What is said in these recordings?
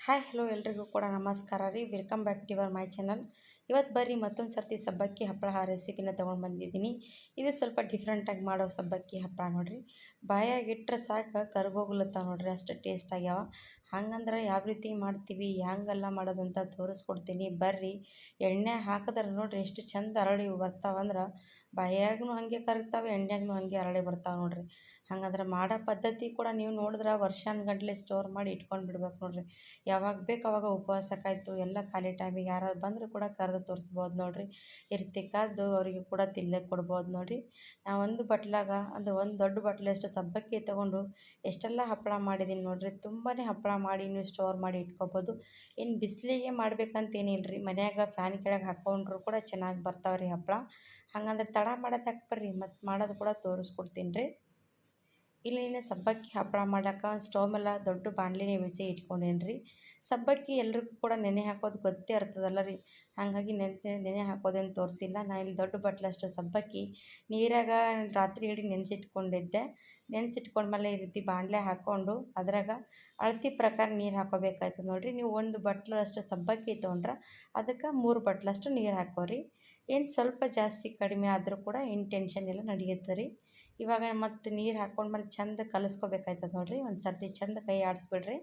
Hi hello ಎಲ್ರಿಗೂ ಕೂಡ ನಮಸ್ಕಾರ ರೀ. Welcome back to your my channel ಇವತ್ತು ಬರ್ರಿ ಮತ್ತೊಂದು ಸರ್ತಿ ಸಬ್ಬಕ್ಕಿ ಹಪ್ಪಳ ರೆಸಿಪಿನ ತೊಗೊಂಡು ಬಂದಿದ್ದೀನಿ. ಇದು ಸ್ವಲ್ಪ ಡಿಫ್ರೆಂಟಾಗಿ ಮಾಡೋ ಸಬ್ಬಕ್ಕಿ ಹಪ್ಪಳ ನೋಡಿರಿ. ಬಾಯಾಗಿಟ್ಟರೆ ಸಾಕು ಕರ್ಗೋಗ್ಲತ್ತಾವ ನೋಡ್ರಿ. ಅಷ್ಟು ಟೇಸ್ಟ್ ಆಗ್ಯಾವ. ಹಂಗಂದ್ರೆ ಯಾವ ರೀತಿ ಮಾಡ್ತೀವಿ, ಹ್ಯಾಂಗೆಲ್ಲ ಮಾಡೋದು ಅಂತ ತೋರಿಸ್ಕೊಡ್ತೀನಿ. ಬರ್ರಿ. ಎಣ್ಣೆ ಹಾಕಿದ್ರೆ ನೋಡ್ರಿ ಎಷ್ಟು ಚಂದ ಅರಳಿ ಬರ್ತಾವಂದ್ರೆ ಬಾಯಾಗೂ ಹಾಗೆ ಕರಗ್ತಾವೆ ಎಣ್ಣೆಗೂ ಹಾಗೆ ಅರಳಿ ಬರ್ತಾವೆ ನೋಡ್ರಿ. ಹಂಗಂದ್ರೆ ಮಾಡೋ ಪದ್ಧತಿ ಕೂಡ ನೀವು ನೋಡಿದ್ರೆ ವರ್ಷಾನುಗಟ್ಲೆ ಸ್ಟೋರ್ ಮಾಡಿ ಇಟ್ಕೊಂಡು ಬಿಡ್ಬೇಕು ನೋಡಿರಿ. ಯಾವಾಗ ಬೇಕು ಅವಾಗ ಉಪವಾಸಕ್ಕಾಯ್ತು, ಎಲ್ಲ ಖಾಲಿ ಟೈಮಿಗೆ ಯಾರು ಬಂದರೂ ಕೂಡ ಕರೆದು ತೋರಿಸ್ಬೋದು ನೋಡಿರಿ. ಇರ್ತಿಕ್ಕಾದ್ದು ರೀತಿ ಅವರಿಗೆ ಕೂಡ ತಿನ್ಲಿಕ್ಕೆ ಕೊಡ್ಬೋದು ನೋಡಿರಿ. ಒಂದು ಬಟ್ಲಾಗ, ಅದು ಒಂದು ದೊಡ್ಡ ಬಟ್ಲಷ್ಟು ಸಬ್ಬಕ್ಕಿ ತೊಗೊಂಡು ಎಷ್ಟೆಲ್ಲ ಹಪ್ಪಳ ಮಾಡಿದ್ದೀನಿ ನೋಡಿರಿ. ತುಂಬಾ ಹಪ್ಪಳ ಮಾಡಿ ನೀವು ಸ್ಟೋರ್ ಮಾಡಿ ಇಟ್ಕೊಬೋದು. ಇನ್ನು ಬಿಸಿಲಿಗೆ ಮಾಡ್ಬೇಕಂತೇನಿಲ್ಲ ರೀ ಮನ್ಯಾಗ ಫ್ಯಾನ್ ಕೆಳಗೆ ಹಾಕ್ಕೊಂಡ್ರು ಕೂಡ ಚೆನ್ನಾಗಿ ಬರ್ತಾವೆ ರೀ ಹಪ್ಪಳ. ಹಂಗಂದ್ರೆ ತಡ ಮಾಡೋದು ಹಾಕ್ಬರ್ರಿ ಮತ್ತು ಮಾಡೋದು ಕೂಡ ತೋರಿಸ್ಕೊಡ್ತೀನಿ ರೀ. ಇಲ್ಲಿನ ಸಬ್ಬಕ್ಕಿ ಹಪ್ಪಳ ಮಾಡೋಕೆ ಸ್ಟವ್ ಮೇಲೆ ದೊಡ್ಡ ಬಾಣಲಿನೇ ಬಿಸಿ ಇಟ್ಕೊಂಡೇನಿ ರೀ ಸಬ್ಬಕ್ಕಿ ಎಲ್ರಿಗೂ ಕೂಡ ನೆನೆ ಹಾಕೋದು ಗೊತ್ತೇ ಇರ್ತದಲ್ಲ ರೀ. ಹಾಗಾಗಿ ನೆನೆ ನೆನೆ ಹಾಕೋದೇನು ತೋರಿಸಿಲ್ಲ. ನಾನು ಇಲ್ಲಿ ದೊಡ್ಡ ಬಟ್ಲಷ್ಟು ಸಬ್ಬಕ್ಕಿ ನೀರಾಗ ರಾತ್ರಿ ಇಡೀ ನೆನೆಸಿಟ್ಕೊಂಡಿದ್ದೆ. ನೆನೆಸಿಟ್ಕೊಂಡ್ಮೇಲೆ ಈ ರೀತಿ ಬಾಣಲೆ ಹಾಕ್ಕೊಂಡು ಅದ್ರಾಗ ಅಳತಿ ಪ್ರಕಾರ ನೀರು ಹಾಕೋಬೇಕಾಯ್ತದೆ ನೋಡಿರಿ. ನೀವು ಒಂದು ಬಟ್ಲಷ್ಟು ಸಬ್ಬಕ್ಕಿ ತೊಗೊಂಡ್ರೆ ಅದಕ್ಕೆ ಮೂರು ಬಟ್ಲಷ್ಟು ನೀರು ಹಾಕೋರಿ. ಏನು ಸ್ವಲ್ಪ ಜಾಸ್ತಿ ಕಡಿಮೆ ಆದರೂ ಕೂಡ ಏನು ಟೆನ್ಷನ್ ಇಲ್ಲ ನಡೆಯುತ್ತೆ ರೀ. ಇವಾಗ ಮತ್ತು ನೀರು ಹಾಕ್ಕೊಂಡ್ಮೇಲೆ ಚಂದ ಕಲಸ್ಕೊಬೇಕಾಯ್ತದ ನೋಡಿರಿ. ಒಂದು ಸರ್ತಿ ಚಂದ ಕೈ ಆಡಿಸ್ಬಿಡ್ರಿ.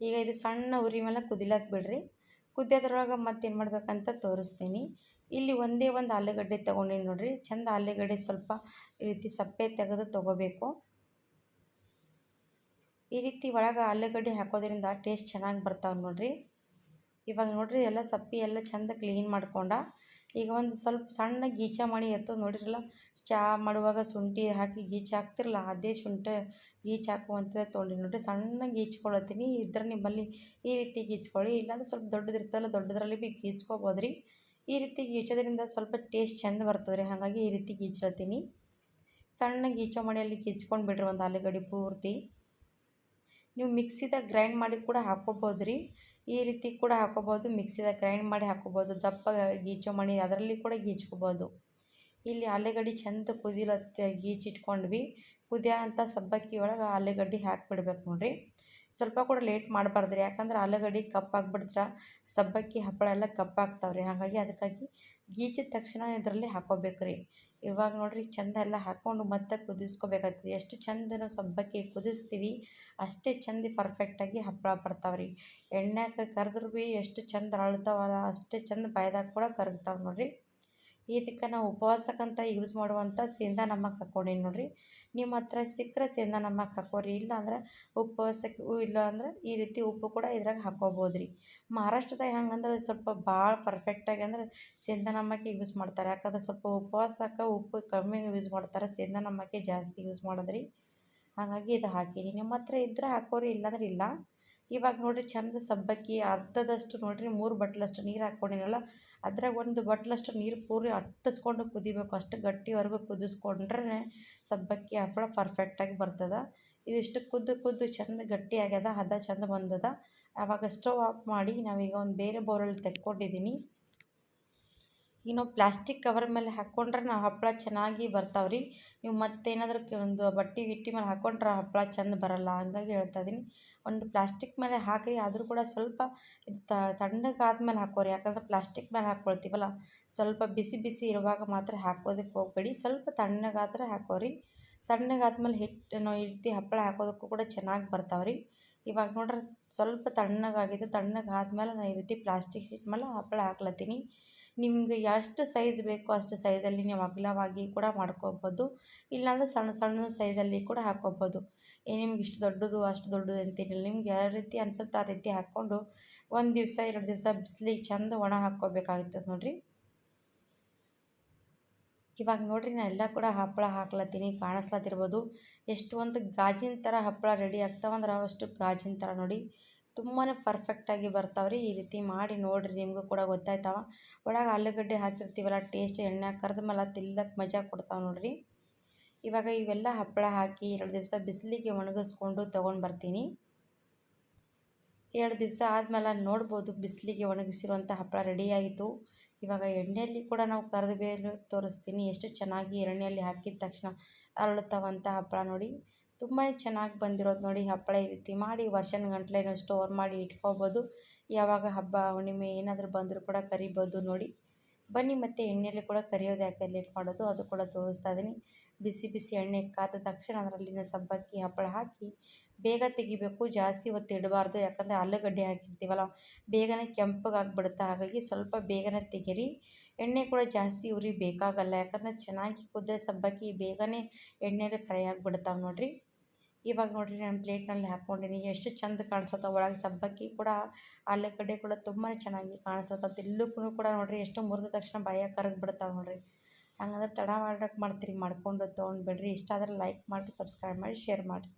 ಈಗ ಇದು ಸಣ್ಣ ಉರಿ ಮೇಲೆ ಕುದಿಲಕ್ಕೆ ಬಿಡ್ರಿ. ಕುದಿಯೋದ್ರೊಳಗೆ ಮತ್ತೇನು ಮಾಡ್ಬೇಕಂತ ತೋರಿಸ್ತೀನಿ. ಇಲ್ಲಿ ಒಂದೇ ಒಂದು ಆಲೂಗಡ್ಡೆ ತೊಗೊಂಡಿನಿ ನೋಡಿರಿ. ಚಂದ ಆಲೂಗಡ್ಡೆ ಸ್ವಲ್ಪ ಈ ರೀತಿ ಸಪ್ಪೆ ತೆಗೆದು ತೊಗೋಬೇಕು. ಈ ರೀತಿ ಒಳಗೆ ಆಲೂಗಡ್ಡೆ ಹಾಕೋದ್ರಿಂದ ಟೇಸ್ಟ್ ಚೆನ್ನಾಗಿ ಬರ್ತಾವೆ ನೋಡಿರಿ. ಇವಾಗ ನೋಡಿರಿ ಎಲ್ಲ ಸಪ್ಪಿ ಎಲ್ಲ ಚಂದ ಕ್ಲೀನ್ ಮಾಡ್ಕೊಂಡ ಈಗ ಒಂದು ಸ್ವಲ್ಪ ಸಣ್ಣ ಗೀಚ ಮಾಡಿ ಇರ್ತದೆ ನೋಡಿರಲ್ಲ. ಚಹಾ ಮಾಡುವಾಗ ಶುಂಠಿ ಹಾಕಿ ಗೀಚ ಹಾಕ್ತಿರಲ್ಲ, ಅದೇ ಶುಂಠಿ ಗೀಚು ಹಾಕುವಂಥದ್ದು ತೊಗೊಂಡು ನೋಡಿರಿ. ಸಣ್ಣ ಗೀಚ್ಕೊಳತ್ತೀನಿ, ಇದ್ರೆ ನಿಮ್ಮಲ್ಲಿ ಈ ರೀತಿ ಗೀಚ್ಕೊಳ್ಳಿ. ಇಲ್ಲಾಂದ್ರೆ ಸ್ವಲ್ಪ ದೊಡ್ಡದು ಇರ್ತಲ್ಲ ದೊಡ್ಡದ್ರಲ್ಲಿ ಭೀ ಗೀಚ್ಕೋಬೋದು ರೀ ಈ ರೀತಿ ಗೀಚೋದ್ರಿಂದ ಸ್ವಲ್ಪ ಟೇಸ್ಟ್ ಚೆಂದ ಬರ್ತದೆ ರೀ ಹಾಗಾಗಿ ಈ ರೀತಿ ಗೀಚ್ಲತ್ತೀನಿ. ಸಣ್ಣ ಗೀಚೋ ಮಣೆಯಲ್ಲಿ ಗೀಚ್ಕೊಂಡು ಬಿಡ್ರಿ ಒಂದು ಆಲೂಗಡ್ಡೆ ಪೂರ್ತಿ. ನೀವು ಮಿಕ್ಸಿದಾಗ ಗ್ರೈಂಡ್ ಮಾಡಿ ಕೂಡ ಹಾಕ್ಕೋಬೋದು ಈ ರೀತಿ ಕೂಡ ಹಾಕೋಬೋದು. ಮಿಕ್ಸಿದಾಗ ಗ್ರೈಂಡ್ ಮಾಡಿ ಹಾಕೋಬೋದು. ದಪ್ಪ ಗೀಚೋ ಮಣಿ ಅದರಲ್ಲಿ ಕೂಡ ಗೀಚ್ಕೋಬೋದು. ಇಲ್ಲಿ ಆಲೂಗಡ್ಡೆ ಚೆಂದ ಕುದಿಲತ್ತೆ ಗೀಚಿಟ್ಕೊಂಡ್ವಿ. ಕುದಿಯೋ ಅಂಥ ಸಬ್ಬಕ್ಕಿ ಒಳಗೆ ಆಲೂಗಡ್ಡೆ ಹಾಕಿಬಿಡ್ಬೇಕು ನೋಡಿರಿ. ಸ್ವಲ್ಪ ಕೂಡ ಲೇಟ್ ಮಾಡಬಾರ್ದು ರೀ. ಯಾಕಂದ್ರೆ ಆಲೂಗಡ್ಡೆ ಕಪ್ಪಾಗ್ಬಿಡ್ದ್ರೆ ಸಬ್ಬಕ್ಕಿ ಹಪ್ಪಳ ಎಲ್ಲ ಕಪ್ಪಾಗ್ತಾವ್ರಿ ಹಾಗಾಗಿ ಅದಕ್ಕಾಗಿ ಗೀಚಿದ ತಕ್ಷಣ ಇದರಲ್ಲಿ ಹಾಕೋಬೇಕು ರೀ. ಇವಾಗ ನೋಡ್ರಿ ಚಂದ ಎಲ್ಲ ಹಾಕ್ಕೊಂಡು ಮತ್ತೆ ಕುದಿಸ್ಕೋಬೇಕಾಗ್ತದೆ. ಎಷ್ಟು ಚಂದ ನಾವು ಸಬ್ಬಕ್ಕಿ ಕುದಿಸ್ತೀವಿ, ಅಷ್ಟೇ ಚಂದ ಪರ್ಫೆಕ್ಟಾಗಿ ಹಪ್ಪಳ ಬರ್ತಾವೆ ರೀ. ಎಣ್ಣೆಗೆ ಕರೆದ್ರು ಭೀ ಎಷ್ಟು ಚಂದ ಅಳ್ತಾವಲ್ಲ, ಅಷ್ಟೇ ಚಂದ ಬಾಯ್ದಾಗ ಕೂಡ ಕರಗ್ತಾವೆ ನೋಡ್ರಿ. ಇದಕ್ಕೆ ನಾವು ಉಪವಾಸಕ್ಕಂತ ಯೂಸ್ ಮಾಡುವಂಥ ಸೇಂದಾ ನಮ್ಮ ಹಾಕ್ಕೊಂಡೀನಿ ನೋಡಿರಿ. ನಿಮ್ಮ ಹತ್ರ ಸಿಕ್ಕರೆ ಸೇಂದ ನಮಗೆ ಹಾಕೋರಿ. ಇಲ್ಲ ಅಂದ್ರೆ ಉಪವಾಸಕ್ಕೆ ಇಲ್ಲ ಅಂದ್ರೆ ಈ ರೀತಿ ಉಪ್ಪು ಕೂಡ ಇದ್ರಾಗ ಹಾಕೋಬೋದ್ರಿ. ಮಹಾರಾಷ್ಟ್ರದಾಗ ಹೆಂಗಂದ್ರೆ ಸ್ವಲ್ಪ ಭಾಳ ಪರ್ಫೆಕ್ಟಾಗಿ ಅಂದ್ರೆ ಸೇಂದ ನಮ್ಮಕ್ಕೆ ಯೂಸ್ ಮಾಡ್ತಾರೆ. ಯಾಕಂದ್ರೆ ಸ್ವಲ್ಪ ಉಪವಾಸಕ್ಕೆ ಉಪ್ಪು ಕಮ್ಮಿ ಯೂಸ್ ಮಾಡ್ತಾರೆ. ಸೇಂದ ನಮ್ಮಕ್ಕೆ ಜಾಸ್ತಿ ಯೂಸ್ ಮಾಡೋದ್ರಿ. ಹಾಗಾಗಿ ಇದು ಹಾಕಿರಿ. ನಿಮ್ಮ ಹತ್ರ ಇದ್ರೆ ಹಾಕೋರಿ. ಇಲ್ಲಾಂದ್ರೆ ಇಲ್ಲ. ಇವಾಗ ನೋಡಿರಿ ಚಂದ ಸಬ್ಬಕ್ಕಿ, ಅರ್ಧದಷ್ಟು ನೋಡಿರಿ ಮೂರು ಬಟ್ಲಷ್ಟು ನೀರು ಹಾಕ್ಕೊಂಡಿನಲ್ಲ, ಅದ್ರಾಗ ಒಂದು ಬಟ್ಲಷ್ಟು ನೀರು ಪೂರಿ ಅಟ್ಟಿಸ್ಕೊಂಡು ಕುದಿಬೇಕು. ಅಷ್ಟು ಗಟ್ಟಿವರೆಗೂ ಕುದಿಸ್ಕೊಂಡ್ರೆ ಸಬ್ಬಕ್ಕಿ ಹಪ್ಪಳ ಪರ್ಫೆಕ್ಟಾಗಿ ಬರ್ತದೆ. ಇಷ್ಟು ಕುದ್ದು ಕುದ್ದು ಚಂದ ಗಟ್ಟಿ ಆಗ್ಯದ, ಹದ ಚಂದ ಬಂದದ. ಆವಾಗ ಸ್ಟವ್ ಆಫ್ ಮಾಡಿ ನಾವೀಗ ಒಂದು ಬೇರೆ ಬೌಲಲ್ಲಿ ತೆಕ್ಕೊಂಡಿದ್ದೀನಿ ಈಗ ನಾವು ಪ್ಲಾಸ್ಟಿಕ್ ಕವರ್ ಮೇಲೆ ಹಾಕ್ಕೊಂಡ್ರೆ ನಾವು ಹಪ್ಪಳ ಚೆನ್ನಾಗಿ ಬರ್ತಾವೆ ರೀ. ನೀವು ಮತ್ತೇನಾದ್ರೂ ಒಂದು ಬಟ್ಟೆ, ಗಿಟ್ಟಿ ಮೇಲೆ ಹಾಕ್ಕೊಂಡ್ರೆ ಹಪ್ಪಳ ಚೆಂದ ಬರಲ್ಲ. ಹಂಗಾಗಿ ಹೇಳ್ತಾ ಇದ್ದೀನಿ ಒಂದು ಪ್ಲಾಸ್ಟಿಕ್ ಮೇಲೆ ಹಾಕಿ ಆದರೂ ಕೂಡ ಸ್ವಲ್ಪ ಇದು ತಣ್ಣಗಾದ್ಮೇಲೆ ಹಾಕೋರಿ. ಯಾಕಂದ್ರೆ ಪ್ಲಾಸ್ಟಿಕ್ ಮೇಲೆ ಹಾಕ್ಕೊಳ್ತೀವಲ್ಲ ಸ್ವಲ್ಪ ಬಿಸಿ ಬಿಸಿ ಇರುವಾಗ ಮಾತ್ರ ಹಾಕೋದಕ್ಕೆ ಹೋಗಬೇಡಿ. ಸ್ವಲ್ಪ ತಣ್ಣಗಾದ್ರೆ ಹಾಕೋರಿ. ತಣ್ಣಗಾದ್ಮೇಲೆ ಹಿಟ್ಟು ನಾವು ಈ ರೀತಿ ಹಪ್ಪಳ ಹಾಕೋದಕ್ಕೂ ಕೂಡ ಚೆನ್ನಾಗಿ ಬರ್ತಾವೆ ರೀ. ಇವಾಗ ನೋಡ್ರಿ ಸ್ವಲ್ಪ ತಣ್ಣಗಾಗಿದೆ. ತಣ್ಣಗಾದ್ಮೇಲೆ ನಾನು ಈ ರೀತಿ ಪ್ಲಾಸ್ಟಿಕ್ ಶೀಟ್ ಮೇಲೆ ಹಪ್ಪಳ ಹಾಕ್ಲತ್ತೀನಿ. ನಿಮ್ಗೆ ಎಷ್ಟು ಸೈಜ್ ಬೇಕೋ ಅಷ್ಟು ಸೈಜಲ್ಲಿ ನೀವು ಅಗಲವಾಗಿ ಕೂಡ ಮಾಡ್ಕೋಬೋದು. ಇಲ್ಲಾಂದ್ರೆ ಸಣ್ಣ ಸಣ್ಣ ಸೈಜಲ್ಲಿ ಕೂಡ ಹಾಕ್ಕೊಬೋದು ನಿಮ್ಗೆ ಇಷ್ಟು ದೊಡ್ಡದು, ಅಷ್ಟು ದೊಡ್ಡದು ಅಂತೇನಿಲ್ಲ ನಿಮ್ಗೆ ಯಾವ ರೀತಿ ಅನ್ಸುತ್ತೆ, ಆ ರೀತಿ ಹಾಕ್ಕೊಂಡು ಒಂದು ದಿವಸ, ಎರಡು ದಿವಸ ಬಿಸಿಲಿಗೆ ಚಂದ ಒಣ ಹಾಕ್ಕೋಬೇಕಾಗ್ತದೆ ನೋಡಿರಿ. ಇವಾಗ ನೋಡಿರಿ, ನಾನು ಎಲ್ಲ ಕೂಡ ಹಪ್ಪಳ ಹಾಕ್ಲತ್ತೀನಿ, ಕಾಣಿಸ್ಲತ್ತಿರ್ಬೋದು. ಎಷ್ಟು ಒಂದು ಗಾಜಿನ ಥರ ಹಪ್ಪಳ ರೆಡಿ ಆಗ್ತಾವಂದ್ರೆ ಅಷ್ಟು ಗಾಜಿನ ಥರ ನೋಡಿ. ತುಂಬಾ ಪರ್ಫೆಕ್ಟಾಗಿ ಬರ್ತಾವೆ ರೀ ಈ ರೀತಿ ಮಾಡಿ ನೋಡಿರಿ, ನಿಮಗೂ ಕೂಡ ಗೊತ್ತಾಯ್ತವ. ಒಳಗೆ ಆಲೂಗಡ್ಡೆ ಹಾಕಿರ್ತೀವಲ್ಲ ಟೇಸ್ಟ್ ಎಣ್ಣೆ ಕರೆದ ಮೇಲೆ ತಿಲ್ಲಕ್ಕೆ ಮಜಾ ಕೊಡ್ತಾವೆ ನೋಡಿರಿ. ಇವಾಗ ಇವೆಲ್ಲ ಹಪ್ಪಳ ಹಾಕಿ ಎರಡು ದಿವಸ ಬಿಸಿಲಿಗೆ ಒಣಗಿಸ್ಕೊಂಡು ತೊಗೊಂಡು ಬರ್ತೀನಿ. ಎರಡು ದಿವಸ ಆದಮೇಲೆ ನೋಡ್ಬೋದು, ಬಿಸಿಲಿಗೆ ಒಣಗಿಸಿರುವಂಥ ಹಪ್ಪಳ ರೆಡಿಯಾಯಿತು ಇವಾಗ ಎಣ್ಣೆಯಲ್ಲಿ ಕೂಡ ನಾವು ಕರೆದು ಬೇರೆ ತೋರಿಸ್ತೀನಿ. ಎಷ್ಟು ಚೆನ್ನಾಗಿ ಎಣ್ಣೆಯಲ್ಲಿ ಹಾಕಿದ ತಕ್ಷಣ ಅರಳುತ್ತವಂಥ ಹಪ್ಪಳ ನೋಡಿ. ತುಂಬಾ ಚೆನ್ನಾಗಿ ಬಂದಿರೋದು ನೋಡಿ ಹಪ್ಪಳ ಈ ರೀತಿ. ಮಾಡಿ ವರ್ಷನ ಗಂಟ್ಲೆ ನೀವು ಸ್ಟೋರ್ ಮಾಡಿ ಇಟ್ಕೋಬೋದು. ಯಾವಾಗ ಹಬ್ಬ, ಹುಣ್ಣಿಮೆ ಏನಾದರೂ ಬಂದರೂ ಕೂಡ ಕರಿಬೋದು ನೋಡಿ. ಬನ್ನಿ ಮತ್ತು ಎಣ್ಣೆಯಲ್ಲಿ ಕೂಡ ಕರಿಯೋದು ಯಾಕೆ ಅಲ್ಲಿ ಮಾಡೋದು? ಅದು ಕೂಡ ತೋರಿಸ್ತಾ ಇದ್ದೀನಿ ಬಿಸಿ ಬಿಸಿ ಎಣ್ಣೆ ಕಾದ ತಕ್ಷಣ ಅದರಲ್ಲಿನ ಸಬ್ಬಕ್ಕಿ, ಹಪ್ಪಳ ಹಾಕಿ ಬೇಗ ತೆಗಿಬೇಕು. ಜಾಸ್ತಿ ಹೊತ್ತು ಇಡಬಾರ್ದು. ಯಾಕಂದರೆ ಆಲೂಗಡ್ಡೆ ಹಾಕಿರ್ತೀವಲ್ಲ, ಬೇಗನೆ ಕೆಂಪಗಾಗ್ಬಿಡುತ್ತೆ ಹಾಗಾಗಿ ಸ್ವಲ್ಪ ಬೇಗನೆ ತೆಗೀರಿ. ಎಣ್ಣೆ ಕೂಡ ಜಾಸ್ತಿ ಉರಿ ಬೇಕಾಗಲ್ಲ. ಯಾಕಂದರೆ ಚೆನ್ನಾಗಿ ಕುದ್ರೆ ಸಬ್ಬಕ್ಕಿ ಬೇಗನೆ ಎಣ್ಣೆಲಿ ಫ್ರೈ ಆಗಿಬಿಡ್ತಾವೆ ನೋಡಿರಿ. ಇವಾಗ ನೋಡಿರಿ ನಾನು ಪ್ಲೇಟ್ನಲ್ಲಿ ಹಾಕ್ಕೊಂಡಿನಿ ಎಷ್ಟು ಚಂದ ಕಾಣಿಸುತ್ತೆ. ಒಳಗೆ ಸಬ್ಬಕ್ಕಿ ಕೂಡ ಆಲೂಗಡ್ಡೆ ಕೂಡ ತುಂಬಾ ಚೆನ್ನಾಗಿ ಕಾಣಿಸುತ್ತೆ. ಎಲ್ಲಕ್ಕೂ ಕೂಡ ನೋಡಿರಿ ಎಷ್ಟು ಮುರಿದ ತಕ್ಷಣ ಬಾಯ ಕರಗಿ ಬಿಡ್ತಾವೆ ನೋಡಿರಿ. ಹಂಗಂದ್ರೆ ತಡ ಮಾಡಕ್ಕೆ ಮಾಡ್ತೀರಿ. ಮಾಡ್ಕೊಂಡು ತೊಗೊಂಡು ಬಿಡ್ರಿ ಇಷ್ಟ ಆದರೆ ಲೈಕ್ ಮಾಡಿ ಸಬ್ಸ್ಕ್ರೈಬ್ ಮಾಡಿ ಶೇರ್ ಮಾಡಿರಿ.